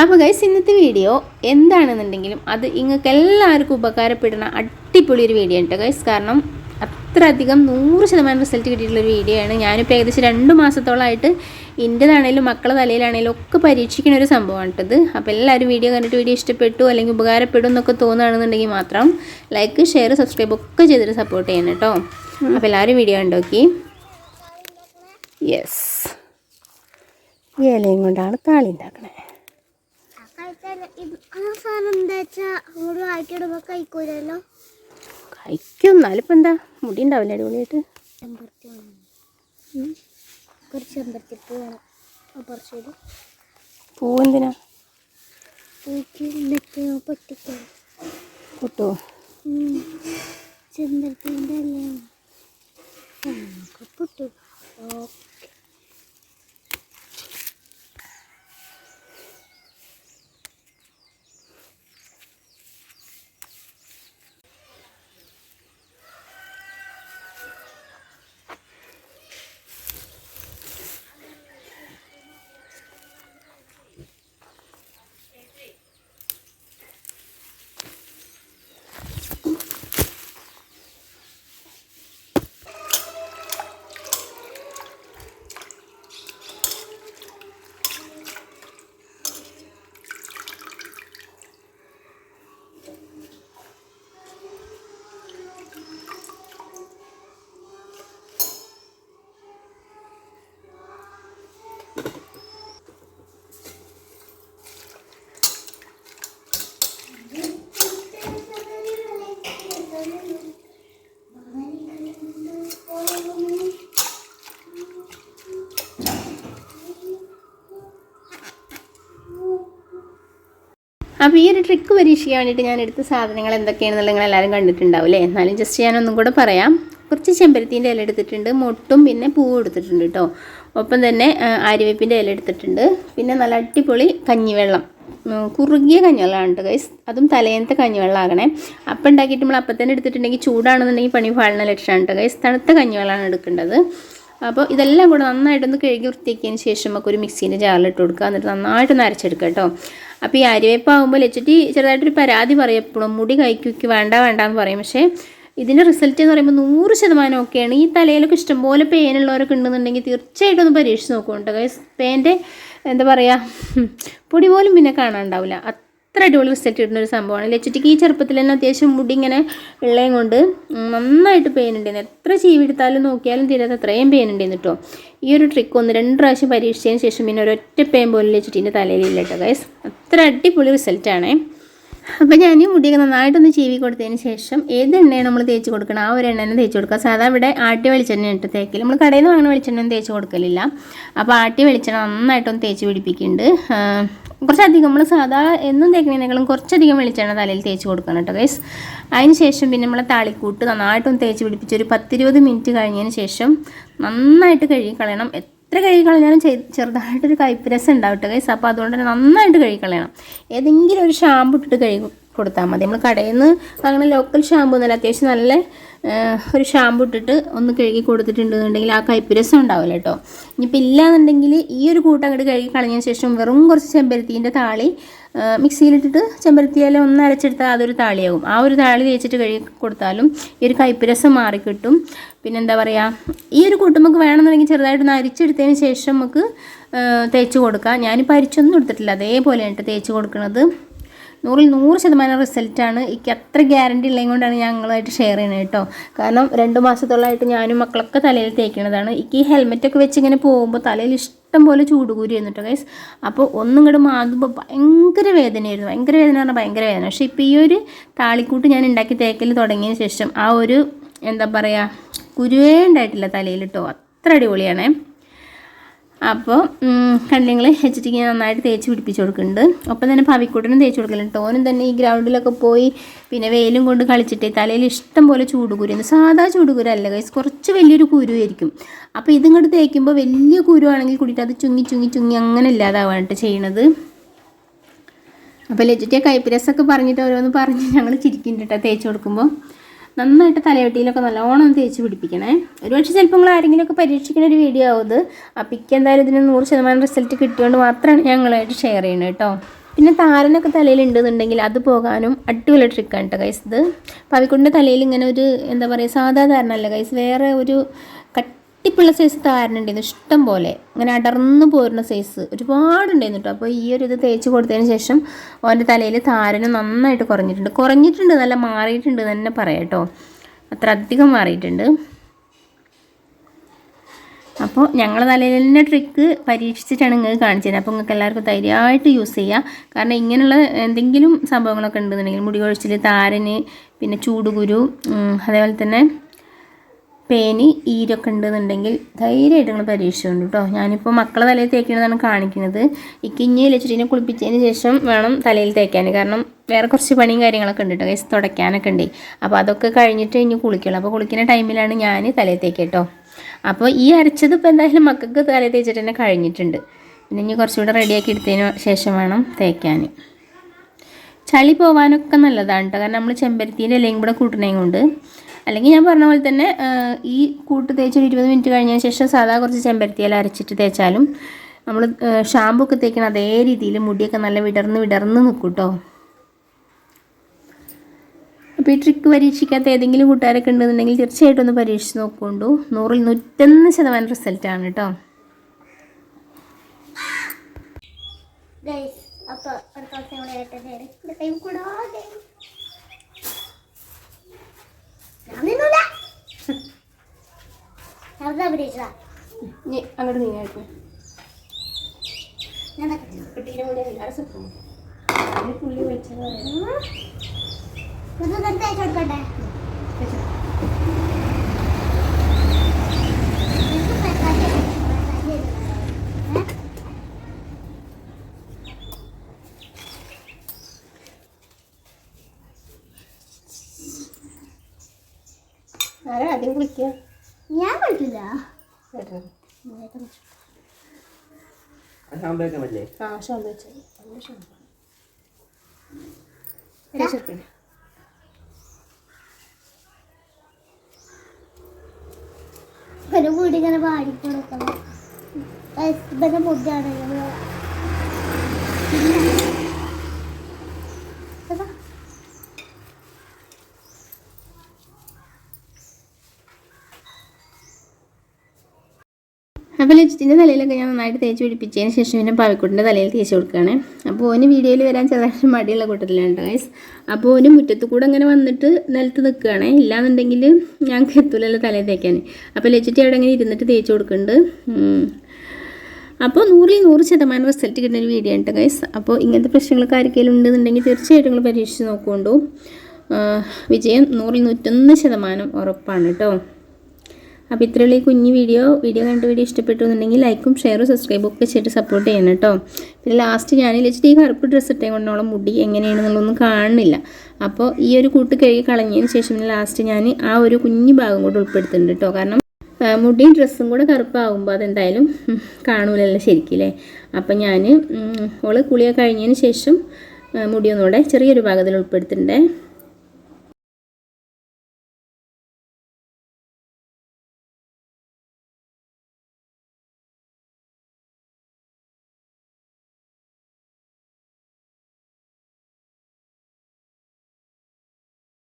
അപ്പോൾ ഗൈസ് ഇന്നത്തെ വീഡിയോ എന്താണെന്നുണ്ടെങ്കിലും അത് നിങ്ങൾക്ക് എല്ലാവർക്കും ഉപകാരപ്പെടുന്ന അടിപൊളി ഒരു വീഡിയോ ഉണ്ട് ഗൈസ് കാരണം അത്രയധികം നൂറ് ശതമാനം റിസൾട്ട് കിട്ടിയിട്ടുള്ള ഒരു വീഡിയോ ആണ്. ഞാനിപ്പോൾ ഏകദേശം രണ്ട് മാസത്തോളമായിട്ട് എന്റെതാണേലും മക്കളെ തലയിലാണേലും ഒക്കെ പരീക്ഷിക്കുന്ന ഒരു സംഭവമാണ് ഇത്. അപ്പോൾ എല്ലാവരും വീഡിയോ കണ്ടിട്ട് വീഡിയോ ഇഷ്ടപ്പെട്ടു അല്ലെങ്കിൽ ഉപകാരപ്പെടും എന്നൊക്കെ തോന്നുകയാണെന്നുണ്ടെങ്കിൽ മാത്രം ലൈക്ക് ഷെയർ സബ്സ്ക്രൈബ് ഒക്കെ ചെയ്തിട്ട് സപ്പോർട്ട് ചെയ്യണം കേട്ടോ അപ്പോൾ എല്ലാവരും വീഡിയോ കണ്ടോക്കി യെസ് ഈ ഇലയും കൊണ്ടാണ് താളി ഉണ്ടാക്കണേ. സാധനം എന്താ വെച്ചാ അങ്ങോട്ട് വായിക്കിടുമ്പോ കഴിക്കൂലല്ലോ? കഴിക്കും. എന്നാലും ഇപ്പം എന്താ? മുടി ഉണ്ടാവില്ല അടിപൊളിയായിട്ട്? ചെമ്പരത്തി വേണം കുറച്ച് ചെമ്പരത്തി വേണം. കുറച്ചൊരു പൂ എന്തിനാ? പൂക്ക് പൊട്ടിക്കണം. ചെമ്പരത്തിന്റെ അല്ലേ അപ്പോൾ ഈ ഒരു ട്രിക്ക് പരീക്ഷിക്കാൻ വേണ്ടിയിട്ട് ഞാൻ എടുത്ത സാധനങ്ങൾ എന്തൊക്കെയാണെന്നുള്ളത് നിങ്ങൾ എല്ലാവരും കണ്ടിട്ടുണ്ടാവും അല്ലേ? എന്നാലും ജസ്റ്റ് ഞാൻ ഒന്നും കൂടെ പറയാം. കുറച്ച് ചെമ്പരത്തിന്റെ ഇല എടുത്തിട്ടുണ്ട്. മുട്ടും പിന്നെ പൂവും എടുത്തിട്ടുണ്ട് കേട്ടോ ഒപ്പം തന്നെ ആര്യവേപ്പിന്റെ ഇല എടുത്തിട്ടുണ്ട്. പിന്നെ നല്ല അടിപൊളി കഞ്ഞിവെള്ളം. കുറുകിയ കഞ്ഞിവെള്ളമാണ് കേട്ടോ ഗൈസ് അതും തലേന്നത്തെ കഞ്ഞിവെള്ളം ആകണേ അപ്പം ഉണ്ടാക്കിയിട്ട് നമ്മൾ അപ്പം തന്നെ എടുത്തിട്ടുണ്ടെങ്കിൽ ചൂടാണെന്നുണ്ടെങ്കിൽ പണി പാടുന്ന ലക്ഷണമാണ് കേട്ടോ ഗൈസ് തണുത്ത കഞ്ഞിവെള്ളമാണ് എടുക്കേണ്ടത്. അപ്പോൾ ഇതെല്ലാം കൂടെ നന്നായിട്ടൊന്ന് കഴുകി വൃത്തിയാക്കിയതിന് ശേഷം നമുക്ക് ഒരു മിക്സീന്റെ ജാറിലിട്ട് കൊടുക്കുക. എന്നിട്ട് നന്നായിട്ടൊന്ന് അരച്ചെടുക്കുക കേട്ടോ അപ്പോൾ ഈ അരിവേപ്പ് ആകുമ്പോൾ ലച്ചിട്ട് ചെറുതായിട്ടൊരു പരാതി പറയും എപ്പോഴും മുടി കഴിക്കുക വേണ്ട വേണ്ട എന്ന് പറയും. പക്ഷേ ഇതിന്റെ റിസൾട്ട് എന്ന് പറയുമ്പോൾ നൂറ് ശതമാനം ഒക്കെയാണ് ഈ തലയിലൊക്കെ ഇഷ്ടംപോലെ പേനുള്ളവരൊക്കെ ഉണ്ടെന്നുണ്ടെങ്കിൽ തീർച്ചയായിട്ടും ഒന്ന് പരീക്ഷിച്ച് നോക്കുന്നുണ്ട്. പേന്റെ എന്താ പറയുക പൊടി പോലും പിന്നെ കാണാനുണ്ടാവില്ല അത്ര അടിപൊളി റിസൾട്ട് കിട്ടുന്ന ഒരു സംഭവമാണ്. ലച്ചിട്ടിക്ക് ഈ ചെറുപ്പത്തിൽ തന്നെ അത്യാവശ്യം മുടി ഇങ്ങനെ ഉള്ളതും കൊണ്ട് നന്നായിട്ട് പെയിൻ ഉണ്ടായിരുന്നു. എത്ര ചീവി എടുത്താലും നോക്കിയാലും തീരാത്ത അത്രയും പെയിൻ ഉണ്ടായിരുന്നു കേട്ടോ ഈ ഒരു ട്രിക്ക് ഒന്ന് രണ്ട് പ്രാവശ്യം പരീക്ഷിച്ചതിന് ശേഷം പിന്നെ ഒരൊറ്റ പെയിൻ പോലും ലച്ചിട്ടിന്റെ തലയിലില്ല കേട്ടോ ഗൈസ് അത്ര അടിപൊളി റിസൾട്ടാണേ അപ്പോൾ ഞാൻ മുടിയൊക്കെ നന്നായിട്ടൊന്ന് ചീവി കൊടുത്തതിന് ശേഷം ഏത് എണ്ണയാണ് നമ്മൾ തേച്ച് കൊടുക്കണം? ആ ഒരു എണ്ണ തന്നെ തേച്ച് കൊടുക്കുക സാധാ ഇവിടെ ആട്ടിയ വെളിച്ചെണ്ണ ഇട്ട് തേക്കിൽ നമ്മൾ കടയിൽ നിന്ന് വാങ്ങുന്ന വെളിച്ചെണ്ണ തേച്ച് കൊടുക്കലില്ല. അപ്പോൾ ആട്ടിയ വെളിച്ചെണ്ണ നന്നായിട്ടൊന്ന് തേച്ച് പിടിപ്പിക്കുന്നുണ്ട്. കുറച്ചധികം നമ്മൾ സാധാ എന്നും തേക്കുന്നതിനേക്കാളും കുറച്ചധികം വെളിച്ചെണ്ണ തലയിൽ തേച്ച് കൊടുക്കണം കേട്ടോ ഗൈസ് അതിന് ശേഷം പിന്നെ നമ്മളെ താളിക്കൂട്ട് നന്നായിട്ടൊന്ന് തേച്ച് പിടിപ്പിച്ച് ഒരു പത്തിരുപത് മിനിറ്റ് കഴിഞ്ഞതിന് ശേഷം നന്നായിട്ട് കഴുകി കളയണം എത്ര കഴുകി കളഞ്ഞാലും ചെറുതായിട്ടൊരു കൈപ്പ് രസം ഉണ്ടാവും ഗൈസ് അപ്പോൾ അതുകൊണ്ട് തന്നെ നന്നായിട്ട് കഴുകി കളയണം ഏതെങ്കിലും ഒരു ഷാമ്പു ഇട്ടിട്ട് കഴുകി. കൊടുത്താൽ മതി. നമ്മൾ കടയിൽ നിന്ന് അങ്ങനെ ലോക്കൽ ഷാമ്പു എന്നല്ല അത്യാവശ്യം നല്ല ഒരു ഷാമ്പു ഇട്ടിട്ട് ഒന്ന് കഴുകി കൊടുത്തിട്ടുണ്ടെന്നുണ്ടെങ്കിൽ ആ കൈപ്പുരസം രസം ഉണ്ടാവില്ല കേട്ടോ ഇനിയിപ്പോൾ ഇല്ലാന്നുണ്ടെങ്കിൽ ഈ ഒരു കൂട്ടം അങ്ങോട്ട് കഴുകി കളഞ്ഞതിന് ശേഷം വെറും കുറച്ച് ചെമ്പരത്തീന്റെ താളി മിക്സിയിലിട്ടിട്ട് ചെമ്പരത്തിയില ഒന്ന് അരച്ചെടുത്താൽ അതൊരു താളിയാകും. ആ ഒരു താളി തേച്ചിട്ട് കഴുകി കൊടുത്താലും ഈ ഒരു കൈപ്പുരസം മാറി മാറിക്കിട്ടും പിന്നെന്താ പറയുക ഈ ഒരു കൂട്ടം നമുക്ക് വേണമെന്നുണ്ടെങ്കിൽ ചെറുതായിട്ടൊന്ന് അരിച്ചെടുത്തതിന് ശേഷം നമുക്ക് തേച്ച് കൊടുക്കാം. ഞാനിപ്പോൾ അരിച്ചൊന്നും എടുത്തിട്ടില്ല. അതേപോലെയാണ് കേട്ടോ തേച്ച് കൊടുക്കുന്നത് നൂറിൽ നൂറ് ശതമാനം റിസൾട്ടാണ്. എനിക്ക് അത്ര ഗ്യാരണ്ടി ഉള്ളത് കൊണ്ടാണ് ഞാൻ നിങ്ങളുമായിട്ട് ഷെയർ ചെയ്യുന്നത് കേട്ടോ. കാരണം രണ്ട് മാസത്തോളമായിട്ട് ഞാനും മക്കളൊക്കെ തലയിൽ തേക്കുന്നതാണ് എനിക്ക് ഈ ഹെൽമെറ്റൊക്കെ വെച്ച് ഇങ്ങനെ പോകുമ്പോൾ തലയിൽ ഇഷ്ടം പോലെ ചൂടുകൂരി എന്നിട്ടോ ഗൈസ് അപ്പോൾ ഒന്നും ഇങ്ങോട്ട് മാതുമ്പോൾ ഭയങ്കര വേദനയായിരുന്നു. ഭയങ്കര വേദന പറഞ്ഞാൽ ഭയങ്കര വേദന. പക്ഷേ ഇപ്പോൾ ഈ ഒരു താളിക്കൂട്ട് ഞാൻ ഉണ്ടാക്കി തേക്കൽ തുടങ്ങിയ ശേഷം ആ ഒരു എന്താ പറയുക കുരുവേ ഉണ്ടായിട്ടില്ല തലയിൽ കേട്ടോ. അത്ര അടിപൊളിയാണേ. അപ്പോൾ കണ്ടിങ്ങൾ വെച്ചിട്ട് ഇങ്ങനെ നന്നായിട്ട് തേച്ച് പിടിപ്പിച്ച് കൊടുക്കുന്നുണ്ട്. ഒപ്പം തന്നെ പവിക്കൂട്ടനും തേച്ച് കൊടുക്കലുണ്ട് ടോനും തന്നെ ഈ ഗ്രൗണ്ടിലൊക്കെ പോയി പിന്നെ വെയിലും കൊണ്ട് കളിച്ചിട്ട് തലയിൽ ഇഷ്ടം പോലെ ചൂടുകുരുന്ന് സാധാ ചൂടുകുരല്ല കൈസ് കുറച്ച് വലിയൊരു കുരുവായിരിക്കും അപ്പോൾ ഇതിങ്ങോട്ട് തേക്കുമ്പോൾ വലിയ കുരു ആണെങ്കിൽ കൂടിയിട്ട് അത് ചുങ്ങി ചുങ്ങി ചുങ്ങി അങ്ങനെ ഇല്ലാതാവാനായിട്ട് ചെയ്യണത്. അപ്പോൾ ലജിറ്റിയ കൈപ്പിരസൊക്കെ പറഞ്ഞിട്ട് ഓരോന്ന് പറഞ്ഞ് ഞങ്ങൾ ചിരിക്കുന്നുണ്ട് കേട്ടോ തേച്ച് കൊടുക്കുമ്പോൾ നന്നായിട്ട് തലവെട്ടിയിലൊക്കെ നല്ലോണം തേച്ച് പിടിപ്പിക്കണേ. ഒരുപക്ഷെ ചിലപ്പോൾ നിങ്ങൾ ആരെങ്കിലുമൊക്കെ പരീക്ഷിക്കുന്ന ഒരു വീഡിയോ ആവും ഇത്. എന്തായാലും ഇതിന് നൂറ് ശതമാനം റിസൾട്ട് കിട്ടിയോണ്ട് മാത്രമാണ് ഞങ്ങളായിട്ട് ഷെയർ ചെയ്യുന്നത് കേട്ടോ പിന്നെ താരനൊക്കെ തലയിൽ ഉണ്ടെന്നുണ്ടെങ്കിൽ അത് പോകാനും അടിപൊളി ട്രിക്കാണ് കേട്ടോ ഗൈസ് ഇത്. പവിക്കുണ്ടിന്റെ തലയിൽ ഇങ്ങനെ ഒരു എന്താ പറയുക സാധാ താരനല്ല ഗൈസ് വേറെ ഒരു കട്ടിപ്പുള്ള സൈസ് താരനുണ്ടായിരുന്നു. ഇഷ്ടം പോലെ. ഇങ്ങനെ അടർന്നു പോരുന്ന സൈസ് ഒരുപാടുണ്ടായിരുന്നു കേട്ടോ അപ്പോൾ ഈ ഒരു ഇത് തേച്ച് കൊടുത്തതിന് ശേഷം ഓന്റെ തലയിൽ താരന് നന്നായിട്ട് കുറഞ്ഞിട്ടുണ്ട്. കുറഞ്ഞിട്ടുണ്ട് നല്ല മാറിയിട്ടുണ്ട് തന്നെ പറയാം കേട്ടോ അത്ര അധികം മാറിയിട്ടുണ്ട്. അപ്പോൾ ഞങ്ങൾ തലയിൽ തന്നെ ട്രിക്ക് പരീക്ഷിച്ചിട്ടാണ് നിങ്ങൾക്ക് കാണിച്ചത്. അപ്പോൾ നിങ്ങൾക്ക് എല്ലാവർക്കും ധൈര്യമായിട്ട് യൂസ് ചെയ്യാം. കാരണം ഇങ്ങനെയുള്ള എന്തെങ്കിലും സംഭവങ്ങളൊക്കെ ഉണ്ടെന്നുണ്ടെങ്കിൽ മുടി കൊഴിച്ചിൽ താരന് പിന്നെ ചൂടുകുരു അതേപോലെ തന്നെ പേന് ഈരൊക്കെ ഉണ്ടെന്നുണ്ടെങ്കിൽ ധൈര്യമായിട്ട് നിങ്ങൾ പരീക്ഷിച്ചുകൊണ്ട് കേട്ടോ ഞാനിപ്പോൾ മക്കളെ തലയിൽ തേക്കുന്നതാണ് കാണിക്കുന്നത്. ഈ കിഞ്ഞി ലച്ചിട്ടിനെ കുളിപ്പിച്ചതിന് ശേഷം വേണം തലയിൽ തേക്കാൻ. കാരണം വേറെ കുറച്ച് പണിയും കാര്യങ്ങളൊക്കെ ഉണ്ട് കേട്ടോ കൈസ് തുടയ്ക്കാനൊക്കെ ഉണ്ട്. അപ്പോൾ അതൊക്കെ കഴിഞ്ഞിട്ട് ഇനി കുളിക്കുള്ളൂ. അപ്പോൾ കുളിക്കുന്ന ടൈമിലാണ് ഞാൻ തലയിൽ തേക്കേട്ടോ കേട്ടോ അപ്പോൾ ഈ അരച്ചത് ഇപ്പോൾ എന്തായാലും മക്കൾക്ക് തലയിൽ തേച്ചിട്ട് തന്നെ കഴിഞ്ഞിട്ടുണ്ട്. പിന്നെ ഇനി കുറച്ചുകൂടെ റെഡിയാക്കി എടുത്തതിന് ശേഷം വേണം തേക്കാൻ ചളി പോവാനൊക്കെ നല്ലതാണ് കേട്ടോ കാരണം നമ്മൾ ചെമ്പരത്തിന്റെ ഇലയും കൂടെ കൂട്ടണേയും കൊണ്ട്. അല്ലെങ്കിൽ ഞാൻ പറഞ്ഞ പോലെ തന്നെ ഈ കൂട്ട് തേച്ച് ഒരു ഇരുപത് മിനിറ്റ് കഴിഞ്ഞതിന് ശേഷം സാധാ കുറച്ച് ചെമ്പരത്തി ഇല അരച്ചിട്ട് തേച്ചാലും നമ്മൾ ഷാമ്പു ഒക്കെ തേക്കുന്ന അതേ രീതിയിൽ മുടിയൊക്കെ നല്ല വിടർന്ന് വിടർന്ന് നിൽക്കും കേട്ടോ അപ്പോൾ ഈ ട്രിക്ക് പരീക്ഷിക്കാത്ത ഏതെങ്കിലും കൂട്ടുകാരൊക്കെ ഉണ്ടെന്നുണ്ടെങ്കിൽ തീർച്ചയായിട്ടും ഒന്ന് പരീക്ഷിച്ച് നോക്കൊണ്ടു. നൂറിൽ നൂറ്റൊന്ന് ശതമാനം റിസൾട്ടാണ് കേട്ടോ ഗൈസ് അപ്പൊ അടുത്ത ദിവസം ഇവിടെ കൈ കൂടാതെ ഞാൻ നിന്നൂല. അഭിനയിച്ചതാ. ഇനി അങ്ങോട്ട് നീങ്ങായിട്ട് ഞാൻ നടക്കട്ടെ. കൂടെ എല്ലാവരും സുഖം പുള്ളി ഉം. ഇത് തന്നെ കൊടുക്കട്ടെ. ഷാമ്പൊക്കെ പറ്റില്ലേ ആ ഒരു വീട് ഇങ്ങനെ പാടിക്കൊടുക്കണം ഇവന്റെ മുദ്ദയാണ് അപ്പോൾ തലയിലൊക്കെ ഞാൻ നന്നായിട്ട് തേച്ച് പിടിപ്പിച്ചതിന് ശേഷം പിന്നെ പാവിക്കുട്ടിന്റെ തലയിൽ തേച്ച് കൊടുക്കുകയാണ്. അപ്പോൾ ഓന് വീഡിയോയിൽ വരാൻ ചെറുതായിട്ട് മടിയുള്ള കൂട്ടത്തിലാണ് ഗൈസ് അപ്പോൾ ഓന് മുറ്റത്ത് കൂടെ അങ്ങനെ വന്നിട്ട് നിലത്ത് നിൽക്കുകയാണ്. ഇല്ലാന്നുണ്ടെങ്കിൽ ഞങ്ങൾക്ക് എത്തൂലല്ലോ തലയിൽ തേക്കാൻ. അപ്പോൾ ലച്ചിറ്റി അവിടെ അങ്ങനെ ഇരുന്നിട്ട് തേച്ച് കൊടുക്കുന്നുണ്ട്. അപ്പോൾ നൂറിൽ നൂറ് ശതമാനം റിസൾട്ട് കിട്ടുന്ന ഒരു വീഡിയോ ഉണ്ട് ഗൈസ് അപ്പോൾ ഇങ്ങനത്തെ പ്രശ്നങ്ങളൊക്കെ ആർക്കെങ്കിലും ഉണ്ടെന്നുണ്ടെങ്കിൽ തീർച്ചയായിട്ടും നിങ്ങൾ പരീക്ഷിച്ച് നോക്കുകൊണ്ടു വിജയം നൂറിൽ നൂറ്റൊന്ന് ശതമാനം ഉറപ്പാണ് കേട്ടോ അപ്പോൾ ഇത്രയുള്ള ഈ കുഞ്ഞു വീഡിയോ വീഡിയോ കണ്ട വീഡിയോ ഇഷ്ടപ്പെട്ടു എന്നുണ്ടെങ്കിൽ ലൈക്കും ഷെയറും സബ്സ്ക്രൈബും ഒക്കെ ചെയ്തിട്ട് സപ്പോർട്ട് ചെയ്യണം കേട്ടോ പിന്നെ ലാസ്റ്റ് ഞാൻ വെച്ചിട്ട് ഈ കറുപ്പ് ഡ്രസ്സ് ഇട്ടേ കൊണ്ടോളം മുടി എങ്ങനെയാണെന്നുള്ളതൊന്നും കാണുന്നില്ല. അപ്പോൾ ഈ ഒരു കൂട്ട് കഴുകി കളഞ്ഞതിന് ശേഷം ലാസ്റ്റ് ഞാൻ ആ ഒരു കുഞ്ഞു ഭാഗം കൂടെ ഉൾപ്പെടുത്തുന്നുണ്ട് കേട്ടോ കാരണം മുടിയും ഡ്രസ്സും കൂടെ കറുപ്പാകുമ്പോൾ അതെന്തായാലും കാണൂലല്ലോ ശരിക്കില്ലേ അപ്പം ഞാൻ ഓൾ കുളിയൊക്കെ കഴിഞ്ഞതിന് ശേഷം മുടിയൊന്നുകൂടെ ചെറിയൊരു ഭാഗത്തിൽ ഉൾപ്പെടുത്തിയിട്ടുണ്ടേ